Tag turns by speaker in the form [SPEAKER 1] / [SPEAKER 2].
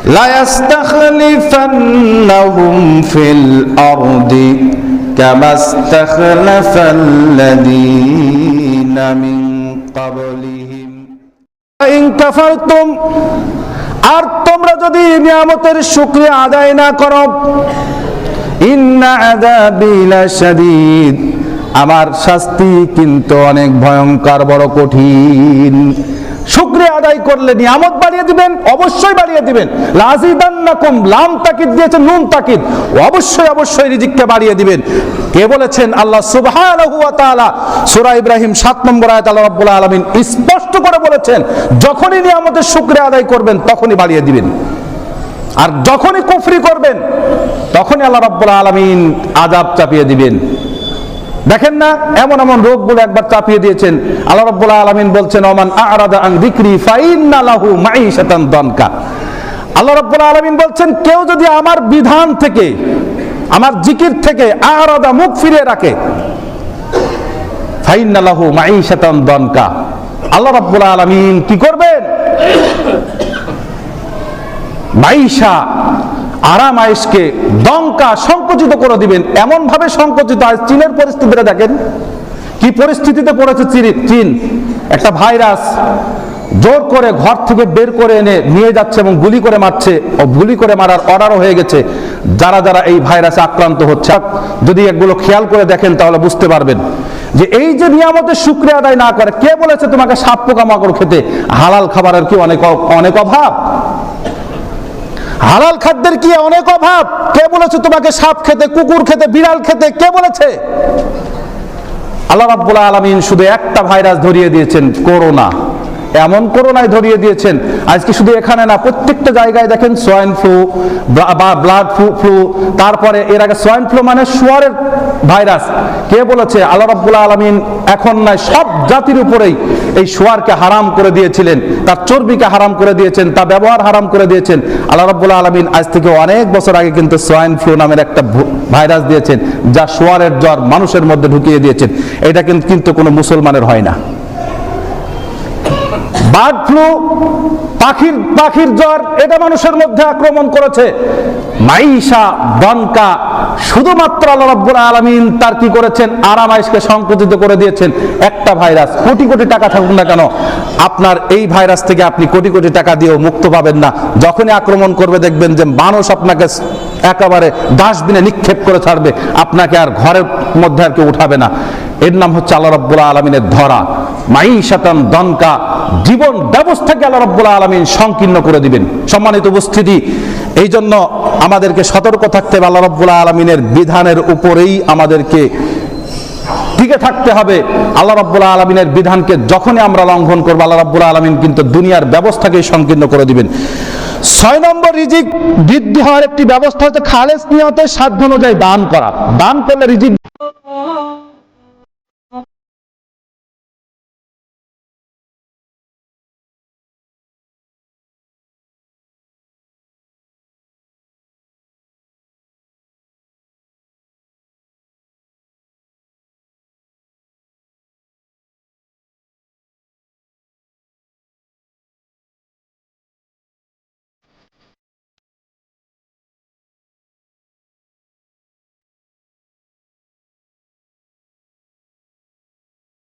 [SPEAKER 1] لا يستخلفنهم في الأرض كما استخلف الذين من قبلهم إن كفرتم আর তোমরা যদি নিয়ামতের শুকরিয়া আদায় না করো ইন্না আযাবি লাশাদীদ আমার শাস্তি কিন্তু অনেক ভয়ঙ্কর বড় কঠিন শুকরিয়া আদায় করলে নিয়ামত বাড়িয়ে দিবেন, অবশ্যই বাড়িয়ে দিবেন। লাজিদান্নাকুম, লাম তাকিদ দিয়েছেন, নুন তাকিদ। অবশ্যই অবশ্যই রিজিককে বাড়িয়ে দিবেন। কে বলেছেন? আল্লাহ সুবহানাহু ওয়া তাআলা সূরা ইব্রাহিম 7 নম্বর আয়াত আল্লাহ রাব্বুল আলামিন স্পষ্ট করে বলেছেন, যখনই নিয়ামতের শুকরিয়া আদায় করবেন, তখনই বাড়িয়ে দিবেন। আর যখনই কুফরি করবেন, তখনই আল্লাহ রাব্বুল আলামিন আযাব চাপিয়ে দিবেন। দেখেন না, এমন এমন রোগগুলো একবার চাপিয়ে দিয়েছেন। আল্লাহ রাব্বুল আলামিন বলছেন, ওমান আ'রাদা আন যিকরি ফাইন্না লাহু মাঈশাতান দনকা। আল্লাহ রাব্বুল আলামিন বলছেন, কেউ যদি আমার বিধান থেকে, আমার জিকির থেকে আ'রাদা মুখ ফিরিয়ে রাখে, ফাইন্না লাহু মাঈশাতান দনকা। আল্লাহ রাব্বুল আলামিন কি করবেন? মাইশা আরাম আয়েশকে দঙ্কা সংকুচিত করে দিবেন। এমন ভাবে সংকুচিত আজ চীনের পরিস্থিতিটা দেখেন। কি পরিস্থিতিতে পড়েছে চীন? একটা ভাইরাস জোর করে ঘর থেকে বের করে এনে নিয়ে যাচ্ছে এবং গুলি করে মারছে ও গুলি করে মারার অর্ডারও হয়ে গেছে। যারা যারা এই ভাইরাসে আক্রান্ত হচ্ছে যদি এগুলো খেয়াল করে দেখেন তাহলে বুঝতে পারবেন যে এই যে নিয়ামতের শুক্রিয়া আদায় না করে, কে বলেছে তোমাকে সাপ পোকামাকড় খেতে? হালাল খাবারের কি অনেক অনেক অভাব? হালাল খাদ্যের কি অনেক অভাব? কে বলেছে তোমাকে সাপ খেতে, কুকুর খেতে, বিড়াল খেতে? কে বলেছে? আল্লাহ রাব্বুল আলামিন শুধু একটা ভাইরাস ধরিয়ে দিয়েছেন, করোনা। এমন করোনায় ধরিয়ে দিয়েছেন। আজকে শুধু এখানে না, প্রত্যেকটা জায়গায় দেখেন সোয়াইন ফ্লু বা ব্লাড ফ্লু তারপরে এর আগে সোয়াইন ফ্লু মানে শুয়ারের ভাইরাস কে বলেছে? আল্লাহ রাব্বুল আলামিন এখন নয়, সব জাতির উপরেই এই শুয়ারকে হারাম করে দিয়েছিলেন। তার চর্বিকে হারাম করে দিয়েছেন তা ব্যবহার হারাম করে দিয়েছেন। আল্লাহ রাব্বুল আলামিন আজ থেকে অনেক বছর আগে কিন্তু সোয়াইন ফ্লু নামের একটা ভাইরাস দিয়েছেন, যা সোয়ারের জ্বর মানুষের মধ্যে ঢুকিয়ে দিয়েছেন। এটা কিন্তু কোনো মুসলমানের হয় না। বার্ড ফ্লু, পাখির পাখির জ্বর, এটা মানুষের মধ্যে আক্রমণ করেছে। মাইশা বনকা শুধুমাত্র আল্লাহ রাব্বুল আলামিন তার কি করেছেন? আরামাইশকে সংকুচিত করে দিয়েছেন। একটা ভাইরাস, কোটি কোটি টাকা থাকুক না কেন, আপনার এই ভাইরাস থেকে আপনি কোটি কোটি টাকা দিয়েও মুক্ত পাবেন না। যখনই আক্রমণ করবে দেখবেন যে মানুষ আপনাকে একেবারে ডাস্টবিনে নিক্ষেপ করে ছাড়বে। আপনাকে আর ঘরের মধ্যে আর কেউ উঠাবে না। এর নাম হচ্ছে আল্লাহ রাব্বুল আলমিনের ধরা। দনকা জীবন ব্যবস্থাকে আল্লাহ রাব্বুল আলমিন সংকীর্ণ করে দিবেন। সম্মানিত উপস্থিতি এই জন্য আমাদেরকে সতর্ক থাকতে হবে আল্লাহ রাব্বুল আলমিনের বিধানের উপরেই আমাদেরকে টিকে থাকতে হবে। আল্লাহ রাব্বুল আলমিনের বিধানকে যখনই আমরা লঙ্ঘন করব, আল্লাহ রাব্বুল আলমিন কিন্তু দুনিয়ার ব্যবস্থাকেই সংকীর্ণ করে দিবেন। ছয় নম্বর রিজিক বৃদ্ধি হওয়ার একটি ব্যবস্থা হচ্ছে খালেজ নিয়তের সাধ্য অনুযায়ী দান করা। দান করলে রিজিক